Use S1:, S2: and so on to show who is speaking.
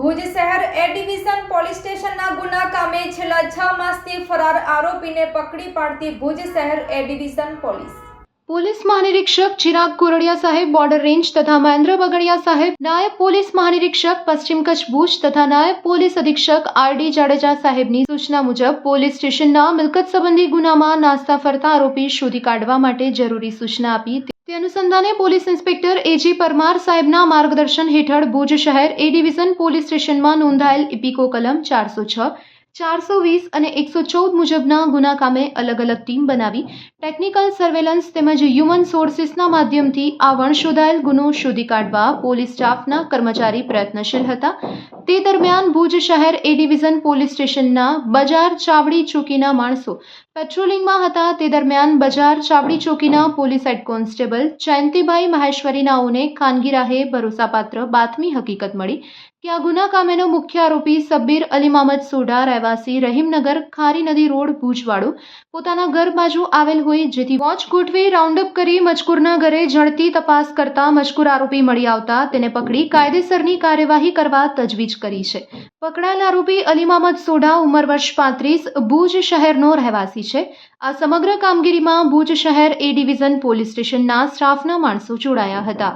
S1: એ division police સ્ટેશનના ગુના કામે છેલ્લા છ માસથી ફરાર આરોપીને પકડી પાડતી ભુજ શહેર એ ડિવિઝન પોલીસ.
S2: પોલીસ મહાનિરીક્ષક ચિરાગ કોરડિયા સાહેબ, બોર્ડર રેન્જ તથા મહેન્દ્ર બગડિયા સાહેબ, નાયબ પોલીસ મહાનિરીક્ષક પશ્ચિમ કચ્છ ભુજ તથા નાયબ પોલીસ અધિક્ષક આર ડી જાડેજા સાહેબની સૂચના મુજબ પોલીસ સ્ટેશનના મિલકત સંબંધી ગુનામાં નાસ્તા ફરતા આરોપી શોધી કાઢવા માટે જરૂરી સૂચના આપી તે અનુસંધાને પોલીસ ઇન્સ્પેક્ટર એજી પરમાર સાહેબના માર્ગદર્શન હેઠળ ભુજ શહેર એ ડિવિઝન પોલીસ સ્ટેશનમાં નોંધાયેલ ઇપિકો કલમ ચારસો છ ચારસો વીસ અને એકસો ચૌદ મુજબના ગુના કામે અલગ અલગ ટીમ બનાવી ટેકનિકલ સર્વેલન્સ તેમજ હ્યુમન સોર્સિસના માધ્યમથી આ વણશોધાયેલ ગુનો શોધી કાઢવા પોલીસ સ્ટાફના કર્મચારી પ્રયત્નશીલ હતા. તે દરમિયાન ભુજ શહેર એ ડિવિઝન પોલીસ સ્ટેશનના બજાર ચાવડી ચોકીના માણસો પેટ્રોલિંગમાં હતા. તે દરમિયાન બજાર ચાવડી ચોકીના પોલીસ હેડ કોન્સ્ટેબલ જયંતિભાઈ મહેશ્વરીનાઓને ખાનગી રાહે ભરોસાપાત્ર બાતમી હકીકત મળી. કે આ ગુના કામેનો મુખ્ય આરોપી સબ્બીર અલી મામદ સોઢા રહેવાસી રહીમનગર ખારી નદી રોડ ભુજવાડો પોતાના ઘર બાજુ આવેલ હોય જેથી વોચ ગોઠવી રાઉન્ડઅપ કરી મજકુરના ઘરે ઝડપી તપાસ કરતા મજકુર આરોપી મળી આવતા તેને પકડી કાયદેસરની કાર્યવાહી કરવા તજવીજ કરી છે. પકડાયેલ આરોપી અલી મામદ સોઢા ઉંમર વર્ષ પાંત્રીસ, ભુજ શહેરનો રહેવાસી છે. આ સમગ્ર કામગીરીમાં ભુજ શહેર એ ડિવિઝન પોલીસ સ્ટેશનના સ્ટાફના માણસો જોડાયા હતા.